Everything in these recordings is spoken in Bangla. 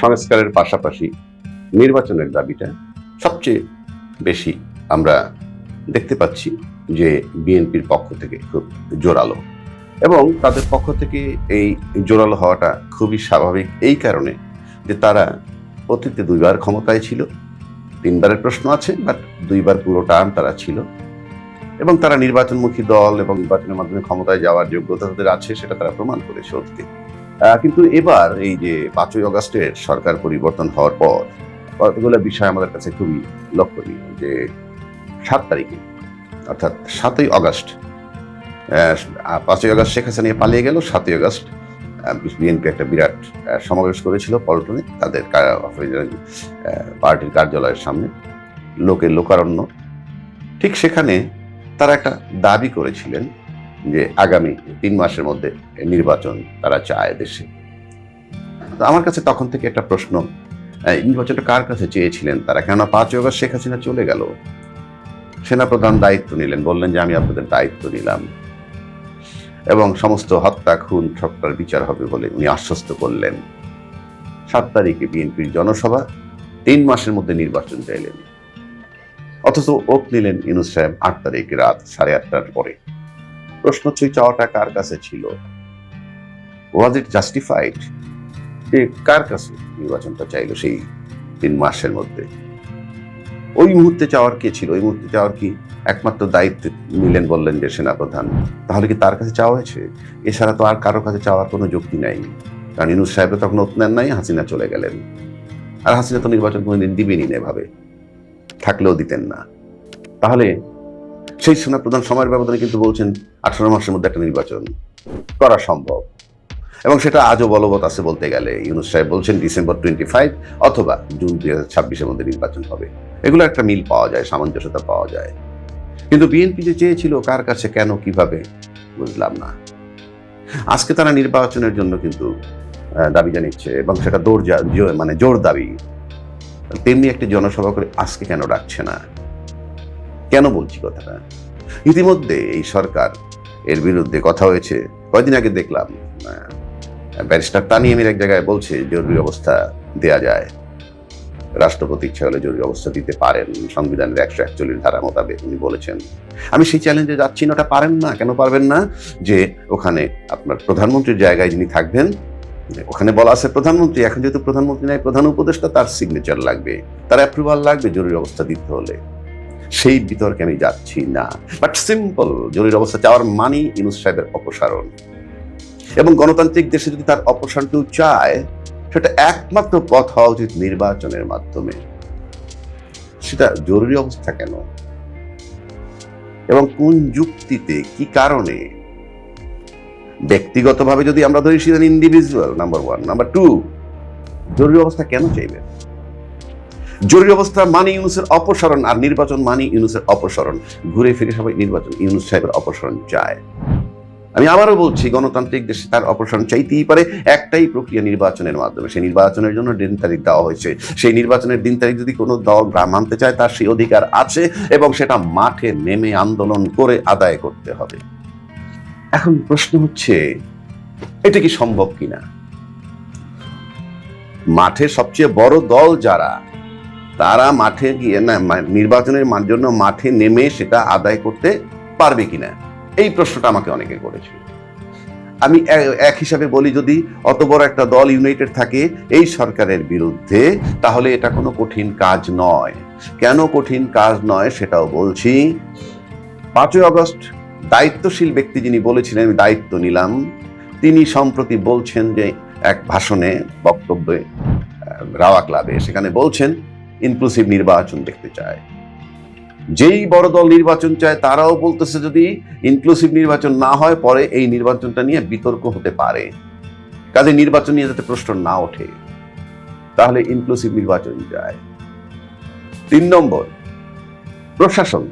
সংস্কারের পাশাপাশি নির্বাচনের দাবিটা সবচেয়ে বেশি আমরা দেখতে পাচ্ছি যে বিএনপির পক্ষ থেকে খুব জোরালো এবং তাদের পক্ষ থেকে এই জোরালো হওয়াটা খুবই স্বাভাবিক এই কারণে যে তারা অতীতে দুইবার ক্ষমতায় ছিল, তিনবারের প্রশ্ন আছে বাট দুইবার পুরো টার্ম তারা ছিল। এবং তারা নির্বাচনমুখী দল এবং নির্বাচনের মাধ্যমে ক্ষমতায় যাওয়ার যোগ্যতা তাদের আছে, সেটা তারা প্রমাণ করেছে অতীতে। কিন্তু এবার এই যে পাঁচই অগস্টের সরকার পরিবর্তন হওয়ার পর, কতগুলো বিষয় আমাদের কাছে খুবই লক্ষণীয় যে সাত তারিখে, অর্থাৎ সাতই অগস্ট পাঁচই আগস্ট শেখ হাসিনা পালিয়ে গেল, সাতই আগস্ট বিএনপি একটা বিরাট সমাবেশ করেছিল পল্টনে, তাদের পার্টির কার্যালয়ের সামনে, লোকের লোকারণ্য। ঠিক সেখানে তারা একটা দাবি করেছিলেন যে আগামী তিন মাসের মধ্যে নির্বাচন তারা চায় দেশে। তো আমার কাছে তখন থেকে একটা প্রশ্ন নির্বাচনটা কার কাছে চেয়েছিলেন তারা? কেননা পাঁচই আগস্ট শেখ হাসিনা চলে গেল। সেনাপ্রধান দায়িত্ব নিলেন, বললেন যে আমি আপনাদের দায়িত্ব নিলাম। এবং সমস্ত হত্যা, খুন ঠকটার বিচার হবে বলে উনি আশ্বস্ত করলেন। সাত তারিখে বিএনপির জনসভা, তিন মাসের মধ্যে নির্বাচন চাইলেন। অথচ ওক নিলেন ইনুস সাহেব আট তারিখ রাত সাড়ে আটটার পরে। প্রশ্ন হচ্ছে চাওয়াটা কার কাছে ছিল? ওয়াজ ইট জাস্টিফাইড যে কার কাছে নির্বাচনটা চাইলো সেই তিন মাসের মধ্যে? ওই মুহূর্তে চাওয়ার কে ছিল? ওই মুহূর্তে চাওয়ার কি একমাত্র দায়িত্ব? নিলেন, বললেন যে সেনাপ্রধান। তাহলে কি তার কাছে চাওয়া হয়েছে? এছাড়া তো আর কারও কাছে চাওয়ার কোনো যুক্তি নাই। কারণ ইনুস সাহেব তখন নেন নাই, হাসিনা চলে গেলেন। আর হাসিনা তো নির্বাচন কোনোদিন দিবেনই না এভাবে। থাকলেও দিতেন না। তাহলে সেই সেনাপ্রধান সময়ের ব্যবধানে কিন্তু বলছেন আঠারো মাসের মধ্যে একটা নির্বাচন করা সম্ভব। এবং সেটা আজও বলবৎ আছে বলতে গেলে। ইউনুস সাহেব বলছেন ডিসেম্বর টোয়েন্টি ফাইভ অথবা জুন দুই হাজার ছাব্বিশের মধ্যে নির্বাচন হবে। এগুলো একটা মিল পাওয়া যায়, সামঞ্জস্যতা পাওয়া যায়। কিন্তু বিএনপি যে চেয়েছিল, কার কাছে কেন, কীভাবে, বুঝলাম না। আজকে তারা নির্বাচনের জন্য কিন্তু দাবি জানিয়েছে এবং সেটা দৌড় মানে জোর দাবি। তেমনি একটি জনসভা করে আজকে কেন ডাকছে না? কেন বলছি কথাটা? ইতিমধ্যে এই সরকার এর বিরুদ্ধে কথা হয়েছে। কয়দিন আগে দেখলাম ব্যারিস্টার তানিয়ামের এক জায়গায় বলছে জরুরি অবস্থা দেয়া যায়। রাষ্ট্রপতি ইচ্ছা হলে জরুরি অবস্থা দিতে পারেন। সংবিধানের একশো একচল্লিশ ধারা মোতাবেক উনি বলেছেন। আমি সেই চ্যালেঞ্জে যাচ্ছি না, ওটা পারেন না, কেন পারবেন না? যে ওখানে আপনার প্রধানমন্ত্রীর জায়গায় যিনি থাকবেন ওখানে বলা আছে প্রধানমন্ত্রী, এখন যেহেতু প্রধানমন্ত্রী নাই, প্রধান উপদেষ্টা, তার সিগনেচার লাগবে। তার অ্যাপ্রুভাল লাগবে জরুরি অবস্থা দিতে হলে। সেই বিতর্কে আমি যাচ্ছি না। বাট সিম্পল জরুরি অবস্থা চাওয়ার মানি ইনুস সাহেবের অপসারণ। এবং গণতান্ত্রিক দেশে যদি তার অপসারণ কেউ চায়, সেটা একমাত্র পথ হওয়া উচিত নির্বাচনের মাধ্যমে। সেটা জরুরি অবস্থা কেন? এবং কোন যুক্তিতে, কি কারণে? ব্যক্তিগতভাবে যদি আমরা ধরি সেটা individual number one number two জরুরি অবস্থা কেন চাইবেন জরুরি অবস্থা, মানি ইউনুসের অপসারণ আর নির্বাচন মানি ইউনুসের অপসারণ। ঘুরে ফিরে সবাই নির্বাচন, ইউনুস সাহেবের অপসারণ চায়। আমি আবারও বলছি, গণতান্ত্রিক দেশে তার অপসারণ চাইতেই পারে একটাই প্রক্রিয়া নির্বাচনের মাধ্যমে। সেই নির্বাচনের জন্য দিন তারিখ দেওয়া হয়েছে। সেই নির্বাচনের দিন তারিখ যদি কোনো দল গ্রাম মানতে চায়, তার সেই অধিকার আছে এবং সেটা মাঠে নেমে আন্দোলন করে আদায় করতে হবে। এখন প্রশ্ন হচ্ছে, এটা কি সম্ভব কিনা? মাঠে সবচেয়ে বড় দল যারা তারা মাঠে গিয়ে, না নির্বাচনের জন্য মাঠে নেমে সেটা আদায় করতে পারবে কিনা? এই প্রশ্নটা আমাকে অনেকে করেছিল। আমি এক হিসাবে বলি, যদি অত বড় একটা দল ইউনাইটেড থাকে এই সরকারের বিরুদ্ধে, তাহলে এটা কোনো কঠিন কাজ নয়। কেন কঠিন কাজ নয় সেটাও বলছি, পাঁচই আগস্ট দায়িত্বশীল ব্যক্তি যিনি বলেছিলেন, আমি দায়িত্ব নিলাম, তিনি সম্প্রতি বলছেন যে এক ভাষণে, বক্তব্যে রাওয়া ক্লাবে, সেখানে বলছেন ইনক্লুসিভ নির্বাচন দেখতে চায়। যেই বড় দল নির্বাচন চায়, তারাও বলতেছে যদি ইনক্লুসিভ নির্বাচন না হয়, পরে এই নির্বাচনটা নিয়ে বিতর্ক হতে পারে। কাজে নির্বাচন নিয়ে যাতে প্রশ্ন না ওঠে, তাহলে ইনক্লুসিভ নির্বাচন চায়। তিন নম্বর, প্রশাসন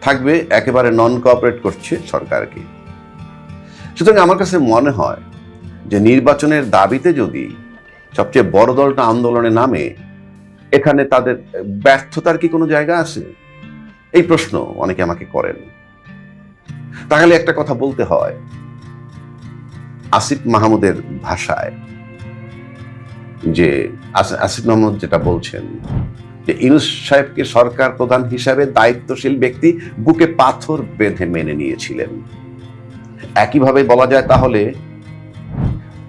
থাকবে, একেবারে নন কোঅপারেট করছে সরকারকে। সুতরাং আমার কাছে মনে হয় যে নির্বাচনের দাবিতে যদি সবচেয়ে বড় দলটা আন্দোলনে নামে এখানে তাদের ব্যর্থতার কি কোনো জায়গা আছে? এই প্রশ্ন অনেকে আমাকে করেন। তাহলে একটা কথা বলতে হয়, আসিফ মাহমুদের ভাষায়, যে আসিফ মোহাম্মদ যেটা বলছেন, যে ইউনুস সাহেবকে সরকার প্রধান হিসাবে দায়িত্বশীল ব্যক্তি বুকে পাথর বেঁধে মেনে নিয়েছিলেন। একইভাবে বলা যায় তাহলে,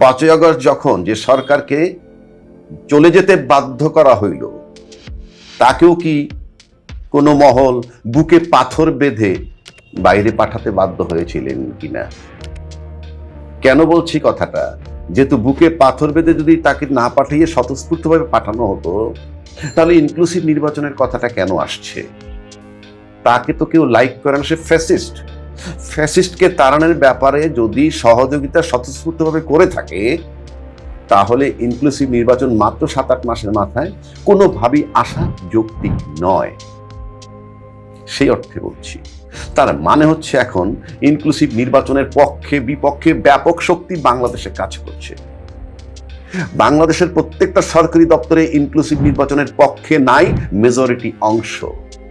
পাঁচই আগস্ট যখন যে সরকারকে চলে যেতে বাধ্য করা হইল। তাকেও কি কোনো মহল বুকে পাথর বেঁধে বাইরে পাঠাতে বাধ্য হয়েছিলেন কিনা? কেন বলছি কথাটা? যেহেতু বুকে পাথর বেঁধে যদি তাকে না পাঠিয়ে স্বতঃস্ফূর্তভাবে পাঠানো হতো, তাহলে ইনক্লুসিভ নির্বাচনের কথাটা কেন আসছে? তাকে তো কেউ লাইক করে না সে ফ্যাসিস্ট ফ্যাসিস্টকে তাড়ানোর ব্যাপারে যদি সহযোগিতা স্বতঃস্ফূর্তভাবে করে থাকে তাহলে ইনক্লুসিভ নির্বাচন মাত্র সাত আট মাসের মাথায় কোনোভাবেই আসা যৌক্তিক নয়। সেই অর্থে বলছি। তার মানে হচ্ছে এখন ইনক্লুসিভ নির্বাচনের পক্ষে, বিপক্ষে ব্যাপক শক্তি বাংলাদেশে কাজ করছে। বাংলাদেশের প্রত্যেকটা সরকারি দপ্তরে ইনক্লুসিভ নির্বাচনের পক্ষে নাই মেজরিটি অংশ।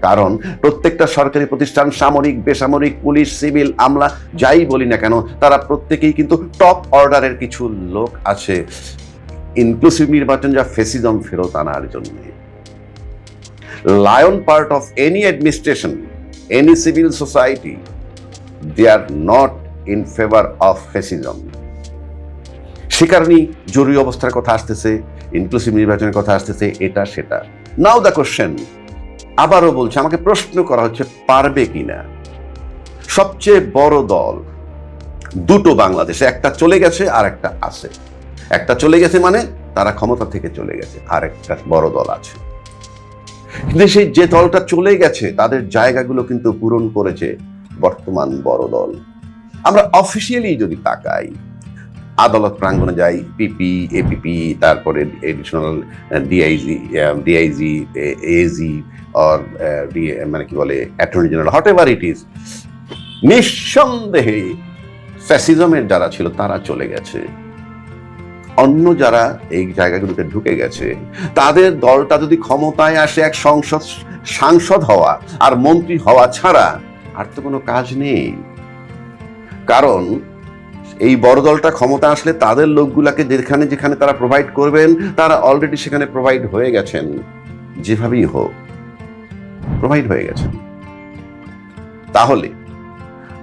কারণ প্রত্যেকটা সরকারি প্রতিষ্ঠান, সামরিক, বেসামরিক, পুলিশ, সিভিল, আমলা, যাই বলি না কেন, তারা প্রত্যেকেই কিন্তু টপ অর্ডারের কিছু লোক আছে। ইনক্লুসিভ নির্বাচন যা ফেসিজম ফেরত আনার জন্য। Lion part of any administration any civil society they are not in favour of fascism সে কারণেই জরুরি অবস্থার কথা আসতেছে ইনক্লুসিভ নির্বাচনের কথা আসতেছে, এটা, সেটা। নাও দ্য কোশ্চেন আবারও বলছে, আমাকে প্রশ্ন করা হচ্ছে, পারবে কিনা? সবচেয়ে বড় দল, দুটো বাংলাদেশে, একটা চলে গেছে আর একটা আছে। একটা চলে গেছে মানে তারা ক্ষমতা থেকে চলে গেছে, আর একটা বড় দল আছে। কিন্তু সেই যে দলটা চলে গেছে, তাদের জায়গাগুলো কিন্তু পূরণ করেছে বর্তমান বড় দল। আমরা অফিসিয়ালি যদি তাকাই আদালত প্রাঙ্গণে যাই, পিপি, এপিপি, তারপরে additional DIG DIG AG or মানে কি বলে attorney general whatever it is নিঃসন্দেহে ফ্যাসিজমের যারা ছিল, তারা চলে গেছে। অন্য যারা এই জায়গাগুলোতে ঢুকে গেছে, তাদের দলটা যদি ক্ষমতায় আসে এক সংসদ, সাংসদ হওয়া আর মন্ত্রী হওয়া ছাড়া, আর তো কোনো কাজ নেই। কারণ এই বড় দলটা ক্ষমতা আসলে তাদের লোকগুলাকে যেখানে যেখানে তারা প্রোভাইড করবেন, তারা অলরেডি সেখানে প্রোভাইড হয়ে গেছেন। যেভাবেই হোক প্রোভাইড হয়ে গেছেন। তাহলে,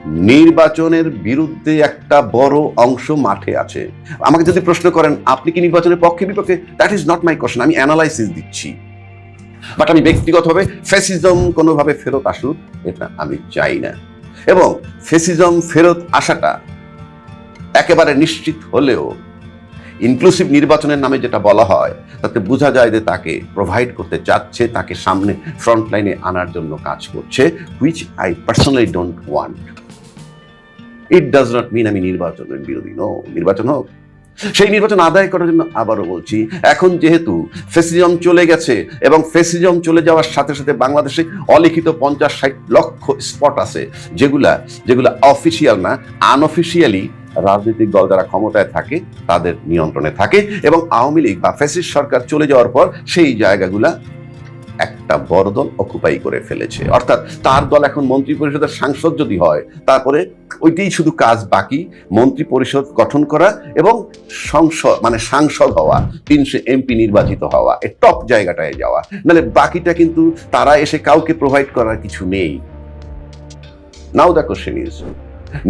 নির্বাচনের বিরুদ্ধে একটা বড় অংশ মাঠে আছে। আমাকে যদি প্রশ্ন করেন, আপনি কি নির্বাচনের পক্ষে বিপক্ষে? That is not my question আমি অ্যানালাইসিস দিচ্ছি। বাট আমি ব্যক্তিগতভাবে ফেসিজম কোনোভাবে ফেরত আসুক, এটা আমি চাই না। এবং ফেসিজম ফেরত আসাটা একেবারে নিশ্চিত হলেও ইনক্লুসিভ নির্বাচনের নামে যেটা বলা হয়, তাতে বোঝা যায় যে তাকে প্রোভাইড করতে চাচ্ছে, তাকে সামনে ফ্রন্ট লাইনে আনার জন্য কাজ করছে which I personally don't want it does not mean আমি নির্বাচনের বিরোধী নো নির্বাচন হোক। সেই নির্বাচন আদায় করার জন্য আবারও বলছি, এখন যেহেতু ফেসিজম চলে গেছে এবং ফেসিজম চলে যাওয়ার সাথে সাথে বাংলাদেশে অলিখিত পঞ্চাশ ষাট লক্ষ স্পট আছে, যেগুলা যেগুলা অফিসিয়াল না আনঅফিসিয়ালি রাজনৈতিক দল যারা ক্ষমতায় থাকে, তাদের নিয়ন্ত্রণে থাকে এবং আওয়ামী লীগ বা ফ্যাসিস্ট সরকার চলে যাওয়ার পর সেই জায়গাগুলা একটা বড় দল অকুপাই করে ফেলেছে। অর্থাৎ তার দল এখন মন্ত্রী পরিষদের সাংসদ যদি হয়, তারপরে ওইটাই শুধু কাজ বাকি মন্ত্রী পরিষদ গঠন করা এবং সংসদ মানে সাংসদ হওয়া, তিনশো এমপি নির্বাচিত হওয়া এই টপ জায়গাটায় যাওয়া। নাহলে বাকিটা কিন্তু তারা এসে কাউকে প্রোভাইড করার কিছু নেই। নাও দেখো সে নিউজ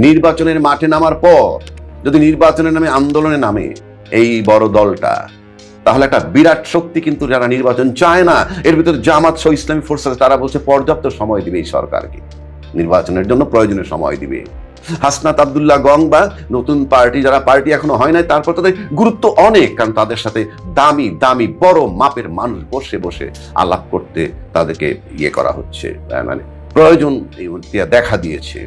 নির্বাচনের মাঠে নামার পর, যদি নির্বাচনের নামে আন্দোলনে নামে এই বড় দলটা, তাহলে একটা বিরাট শক্তি কিন্তু যারা নির্বাচন চায় না, এর ভিতরে জামাত সহ ইসলামী ফোর্স আছে, তারা বলছে পর্যাপ্ত সময় দিবে এই সরকারকে। নির্বাচনের জন্য প্রয়োজনীয় সময় দিবে। হাসনাত আবদুল্লাহ গং বা নতুন পার্টি, যারা পার্টি এখনও হয় নাই, তারপর তাদের গুরুত্ব অনেক, কারণ তাদের সাথে দামি দামি, বড় মাপের মানুষ বসে বসে আলাপ করতে তাদেরকে ইয়ে করা হচ্ছে। মানে প্রয়োজন দেখা দিয়েছে।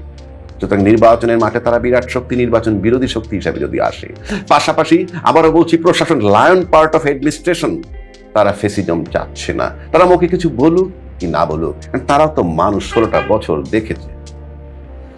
সুতরাং নির্বাচনের মাঠে তারা বিরাট শক্তি, নির্বাচন বিরোধী শক্তি হিসাবে যদি আসে। পাশাপাশি আবারও বলছি, প্রশাসন লায়ন পার্ট অফ অ্যাডমিনিস্ট্রেশন, তারা ফেসিজম চাচ্ছে না। তারা মুখে কিছু বলুক কি না বলুক? তারা তো মানুষ, ষোলোটা বছর দেখেছে।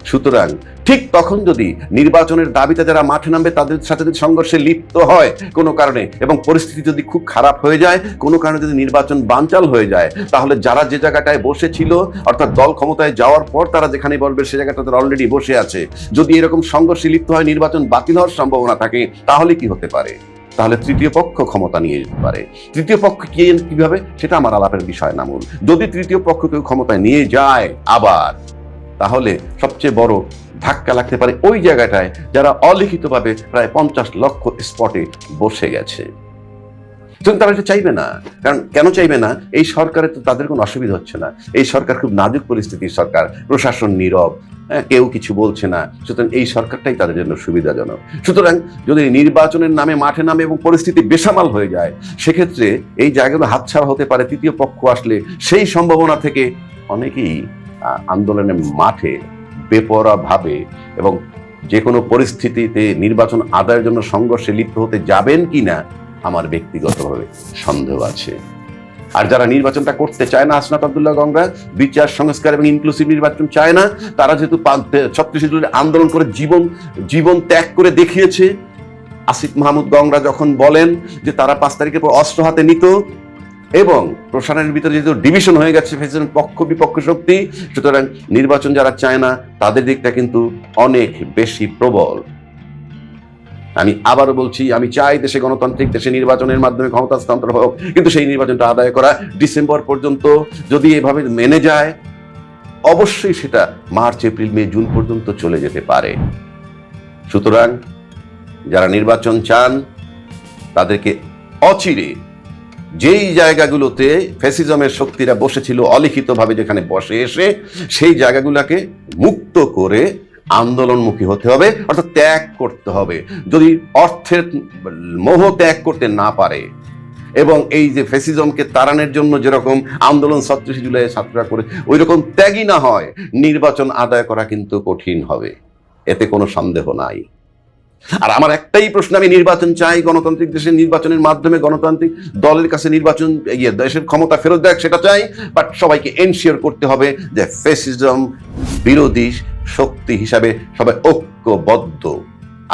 সুতরাং ঠিক তখন যদি নির্বাচনের দাবিতে যারা মাঠে নামবে, তাদের সাথে যদি সংঘর্ষে লিপ্ত হয় কোনো কারণে এবং পরিস্থিতি যদি খুব খারাপ হয়ে যায়, কোনো কারণে যদি নির্বাচন বানচাল হয়ে যায়, তাহলে যারা যে জায়গাটায় বসেছিল, অর্থাৎ দল ক্ষমতায় যাওয়ার পর তারা যেখানে বলবে সে জায়গাটা তারা অলরেডি বসে আছে। যদি এরকম সংঘর্ষে লিপ্ত হয়, নির্বাচন বাতিল হওয়ার সম্ভাবনা থাকে, তাহলে কি হতে পারে? তাহলে তৃতীয় পক্ষ ক্ষমতা নিয়ে যেতে পারে। তৃতীয় পক্ষ কে কীভাবে? সেটা আমার আলাপের বিষয় না যদি তৃতীয় পক্ষ কেউ ক্ষমতায় নিয়ে যায়, আবার তাহলে সবচেয়ে বড় ধাক্কা লাগতে পারে ওই জায়গাটায় যারা অলিখিতভাবে প্রায় পঞ্চাশ লক্ষ স্পটে বসে গেছে। সুতরাং তারা এটা চাইবে না। কারণ কেন চাইবে না? এই সরকারের তো তাদের কোনো অসুবিধা হচ্ছে না। এই সরকার খুব নাজুক পরিস্থিতির সরকার। প্রশাসন নীরব। হ্যাঁ, কেউ কিছু বলছে না। সুতরাং এই সরকারটাই তাদের জন্য সুবিধাজনক। সুতরাং যদি নির্বাচনের নামে মাঠে নামে এবং পরিস্থিতি বেসামাল হয়ে যায় সেক্ষেত্রে এই জায়গাগুলো হাতছাড়া হতে পারে তৃতীয় পক্ষ আসলে সেই সম্ভাবনা থেকে অনেকেই আন্দোলনের মাঠে বেপরা ভাবে এবং যে কোনো পরিস্থিতিতে নির্বাচন আদায়ের জন্য সংঘর্ষে লিপ্ত হতে যাবেন কিনা আমার ব্যক্তিগতভাবে সন্দেহ আছে। আর যারা নির্বাচনটা করতে চায় না, আসনাত আবদুল্লাহ গঙ্গা, বিচার, সংস্কার এবং ইনক্লুসিভ নির্বাচন চায় না, তারা যেহেতু ছত্রিশ আন্দোলন করে জীবন জীবন ত্যাগ করে দেখিয়েছে, আসিফ মাহমুদ গংরা যখন বলেন যে তারা পাঁচ তারিখের পর অস্ত্র হাতে নিত এবং প্রশাসনের ভিতরে যেহেতু ডিভিশন হয়ে গেছে ফেসিলেন পক্ষ বিপক্ষ শক্তি, সুতরাং নির্বাচন যারা চায় না, তাদের দিকটা কিন্তু অনেক বেশি প্রবল। আমি আবারও বলছি, আমি চাই দেশে গণতান্ত্রিক, দেশে নির্বাচনের মাধ্যমে ক্ষমতা হস্তান্তর হোক, কিন্তু সেই নির্বাচনটা আদায় করা ডিসেম্বর পর্যন্ত যদি এভাবে মেনে যায়, অবশ্যই সেটা মার্চ, এপ্রিল, মে, জুন পর্যন্ত চলে যেতে পারে। সুতরাং যারা নির্বাচন চান, তাদেরকে অচিরে যেই জায়গাগুলোতে ফ্যাসিজমের শক্তিরা বসেছিল অলিখিতভাবে যেখানে বসে এসে, সেই জায়গাগুলোকে মুক্ত করে আন্দোলনমুখী হতে হবে, অর্থাৎ ত্যাগ করতে হবে। যদি অর্থের মোহ ত্যাগ করতে না পারে এবং এই যে ফেসিজমকে তাড়ানোর জন্য যেরকম আন্দোলন ছত্রিশে জুলাই ছাত্ররা করে ওই রকম ত্যাগই না হয়, নির্বাচন আদায় করা কিন্তু কঠিন হবে। এতে কোনো সন্দেহ নাই। আর আমার একটাই প্রশ্ন, আমি নির্বাচন চাই গণতান্ত্রিক দেশের নির্বাচনের মাধ্যমে গণতান্ত্রিক দলের কাছে নির্বাচন ইয়ে দেশের ক্ষমতা ফেরত দেয় সেটা চাই। বাট সবাইকে এনশিওর করতে হবে যে ফেসিজম বিরোধী শক্তি হিসাবে সবাই ঐক্যবদ্ধ।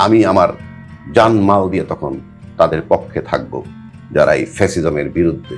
আমি আমার জানমাল দিয়ে তখন তাদের পক্ষে থাকব যারা এই ফ্যাসিজমের বিরুদ্ধে